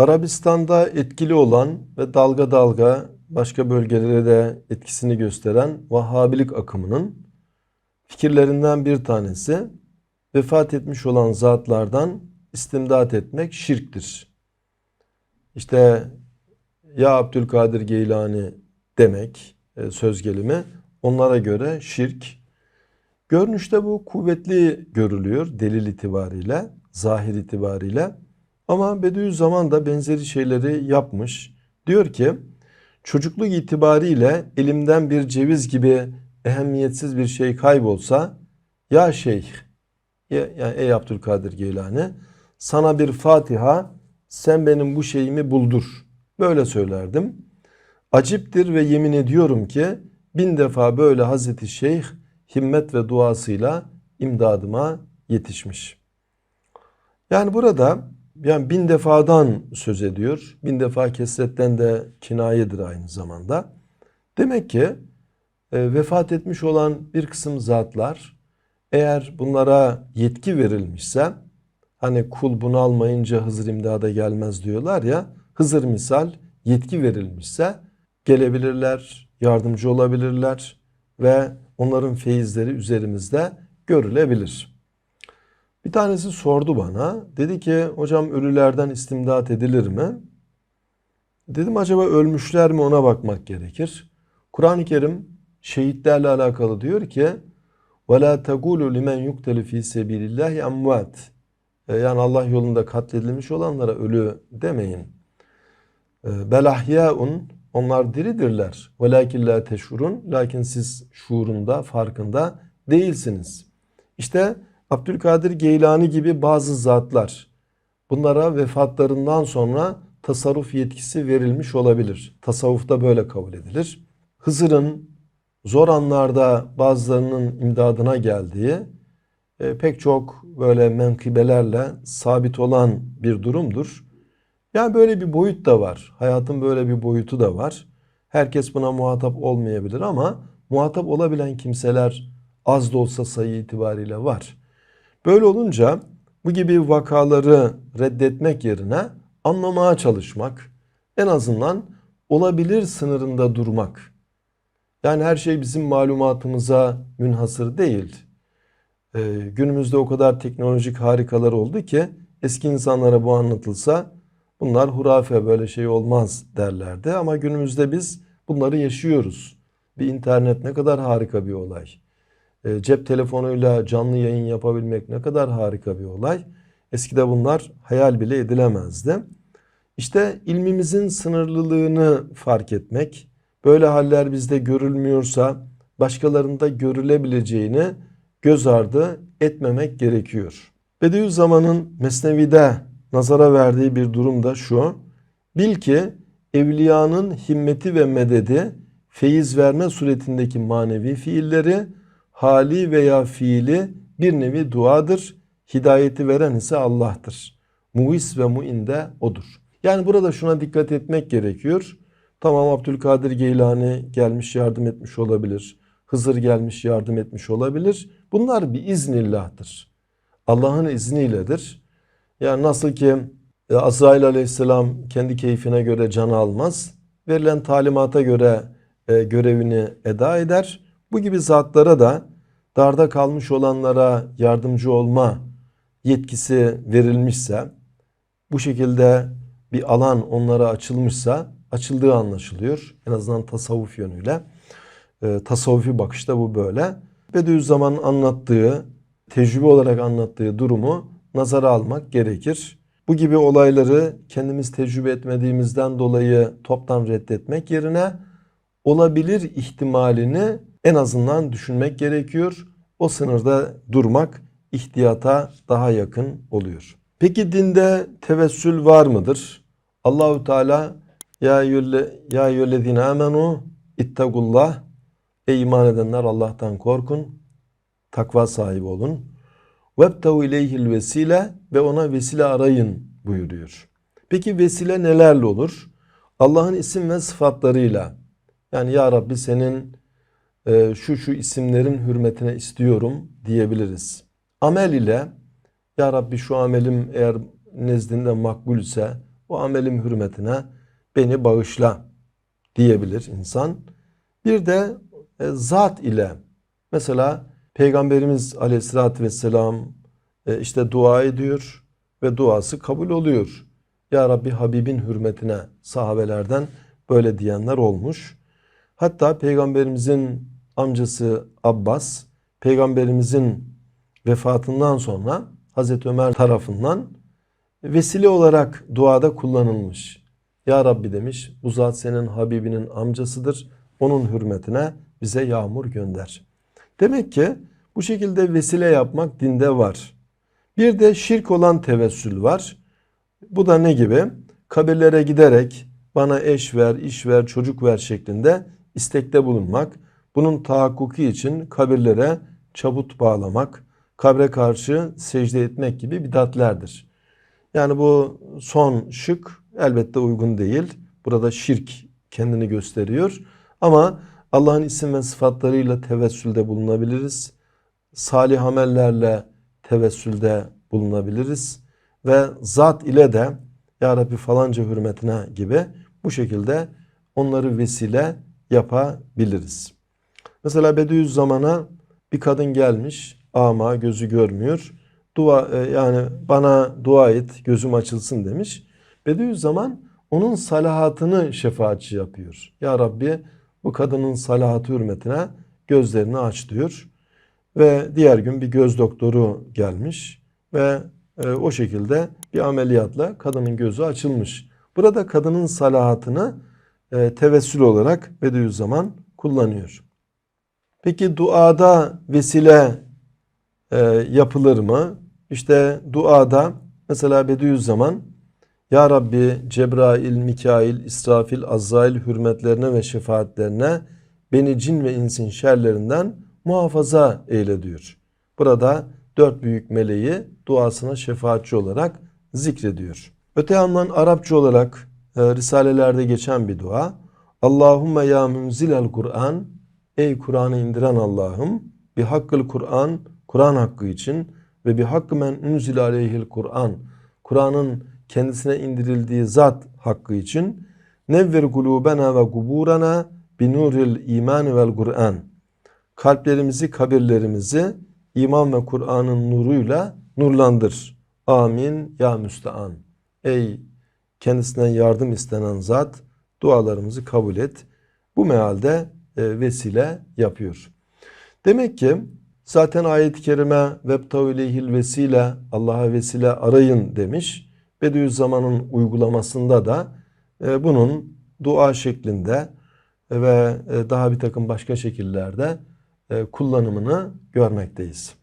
Arabistan'da etkili olan ve dalga dalga başka bölgelere de etkisini gösteren Vahhabilik akımının fikirlerinden bir tanesi vefat etmiş olan zatlardan istimdat etmek şirktir. İşte ya Abdülkadir Geylani demek e, söz gelimi onlara göre şirk. Görünüşte bu kuvvetli görülüyor delil itibariyle, zahir itibariyle. Ama Bediüzzaman da benzeri şeyleri yapmış. Diyor ki çocukluk itibariyle elimden bir ceviz gibi ehemmiyetsiz bir şey kaybolsa ya şeyh ya, yani ey Abdülkadir Geylani sana bir Fatiha sen benim bu şeyimi buldur. Böyle söylerdim. Aciptir ve yemin ediyorum ki bin defa böyle Hazreti Şeyh himmet ve duasıyla imdadıma yetişmiş. Yani burada yani bin defadan söz ediyor. Bin defa kesretten de kinayedir aynı zamanda. Demek ki e, vefat etmiş olan bir kısım zatlar eğer bunlara yetki verilmişse hani kul bunu almayınca Hızır imdada gelmez diyorlar ya Hızır misal yetki verilmişse gelebilirler, yardımcı olabilirler ve onların feyizleri üzerimizde görülebilir. Bir tanesi sordu bana. Dedi ki hocam ölülerden istimdat edilir mi? Dedim acaba ölmüşler mi ona bakmak gerekir. Kur'an-ı Kerim şehitlerle alakalı diyor ki وَلَا تَقُولُوا لِمَنْ يُقْتَلُ ف۪ي سَب۪يلِ اللّٰهِ اَمْوَاتٍ Yani Allah yolunda katledilmiş olanlara ölü demeyin. Belahyaun onlar diridirler. Velakin la teşurun. Lakin siz şuurunda, farkında değilsiniz. İşte Abdülkadir Geylani gibi bazı zatlar bunlara vefatlarından sonra tasarruf yetkisi verilmiş olabilir. Tasavvufta böyle kabul edilir. Hızır'ın zor anlarda bazılarının imdadına geldiği e, pek çok böyle menkıbelerle sabit olan bir durumdur. Yani böyle bir boyut da var. Hayatın böyle bir boyutu da var. Herkes buna muhatap olmayabilir ama muhatap olabilen kimseler az da olsa sayı itibariyle var. Böyle olunca bu gibi vakaları reddetmek yerine anlamaya çalışmak, en azından olabilir sınırında durmak. Yani her şey bizim malumatımıza münhasır değil. Ee, günümüzde o kadar teknolojik harikalar oldu ki eski insanlara bu anlatılsa bunlar hurafe böyle şey olmaz derlerdi. Ama günümüzde biz bunları yaşıyoruz. Bir internet ne kadar harika bir olay. E, cep telefonuyla canlı yayın yapabilmek ne kadar harika bir olay. Eskide bunlar hayal bile edilemezdi. İşte ilmimizin sınırlılığını fark etmek, böyle haller bizde görülmüyorsa başkalarında görülebileceğini göz ardı etmemek gerekiyor. Bediüzzaman'ın Mesnevi'de nazara verdiği bir durum da şu. Bil ki evliyanın himmeti ve mededi feyiz verme suretindeki manevi fiilleri hali veya fiili bir nevi duadır. Hidayeti veren ise Allah'tır. Muis ve muin de odur. Yani burada şuna dikkat etmek gerekiyor. Tamam Abdülkadir Geylani gelmiş yardım etmiş olabilir. Hızır gelmiş yardım etmiş olabilir. Bunlar bir iznillah'tır. Allah'ın izniyledir. Yani nasıl ki e, Azrail aleyhisselam kendi keyfine göre canı almaz. Verilen talimata göre e, görevini eda eder. Bu gibi zatlara da darda kalmış olanlara yardımcı olma yetkisi verilmişse, bu şekilde bir alan onlara açılmışsa açıldığı anlaşılıyor. En azından tasavvuf yönüyle. E, tasavvufi bakışta bu böyle. Bediüzzaman'ın anlattığı, tecrübe olarak anlattığı durumu nazara almak gerekir. Bu gibi olayları kendimiz tecrübe etmediğimizden dolayı toptan reddetmek yerine olabilir ihtimalini en azından düşünmek gerekiyor. O sınırda durmak ihtiyata daha yakın oluyor. Peki dinde tevessül var mıdır? Allahu Teala ya ya yüllezine amenu ittagullah Ey iman edenler Allah'tan korkun. Takva sahibi olun. Vebtehu ileyhil vesile ve ona vesile arayın buyuruyor. Peki vesile nelerle olur? Allah'ın isim ve sıfatlarıyla. Yani ya Rabbi senin e, şu şu isimlerin hürmetine istiyorum diyebiliriz. Amel ile ya Rabbi şu amelim eğer nezdinde makbulse bu amelim hürmetine beni bağışla diyebilir insan. Bir de e, zat ile mesela Peygamberimiz aleyhissalatü vesselam e, işte dua ediyor ve duası kabul oluyor. Ya Rabbi Habibin hürmetine sahabelerden böyle diyenler olmuş. Hatta Peygamberimizin amcası Abbas, Peygamberimizin vefatından sonra Hazreti Ömer tarafından vesile olarak duada kullanılmış. Ya Rabbi demiş bu zat senin Habibinin amcasıdır. Onun hürmetine bize yağmur gönder. Demek ki bu şekilde vesile yapmak dinde var. Bir de şirk olan tevessül var. Bu da ne gibi? Kabirlere giderek bana eş ver, iş ver, çocuk ver şeklinde istekte bulunmak. Bunun tahakkuki için kabirlere çabut bağlamak, kabre karşı secde etmek gibi bidatlerdir. Yani bu son şık elbette uygun değil. Burada şirk kendini gösteriyor. Ama Allah'ın isim ve sıfatlarıyla tevessülde bulunabiliriz. Salih amellerle tevessülde bulunabiliriz. Ve zat ile de Ya Rabbi falanca hürmetine gibi bu şekilde onları vesile yapabiliriz. Mesela Bediüzzaman'a bir kadın gelmiş ama gözü görmüyor. Dua e, yani bana dua et gözüm açılsın demiş. Bediüzzaman onun salahatını şefaatçi yapıyor. Ya Rabbi bu kadının salahatı hürmetine gözlerini aç diyor. Ve diğer gün bir göz doktoru gelmiş ve e, o şekilde bir ameliyatla kadının gözü açılmış. Burada kadının salahatını e, tevessül olarak Bediüzzaman kullanıyor. Peki duada vesile e, yapılır mı? İşte duada mesela Bediüzzaman Ya Rabbi Cebrail, Mikail, İsrafil, Azrail hürmetlerine ve şefaatlerine beni cin ve insin şerlerinden muhafaza eyle diyor. Burada dört büyük meleği duasına şefaatçi olarak zikrediyor. Öte yandan Arapça olarak e, risalelerde geçen bir dua. Allahümme ya münzilel Kur'an Ey Kur'an'ı indiren Allah'ım bir hakkıl Kur'an Kur'an hakkı için ve bir hakkı men unzil aleyhil Kur'an Kur'an'ın kendisine indirildiği zat hakkı için nevver kulubena ve kuburana bi nuril iman vel Kur'an kalplerimizi kabirlerimizi iman ve Kur'an'ın nuruyla nurlandır. Amin ya müstean. Ey kendisinden yardım istenen zat dualarımızı kabul et. Bu mealde e, vesile yapıyor. Demek ki zaten ayet-i kerime vebtav ileyhil vesile Allah'a vesile arayın demiş. Bediüzzaman'ın uygulamasında da e, bunun dua şeklinde ve e, daha bir takım başka şekillerde kullanımını görmekteyiz.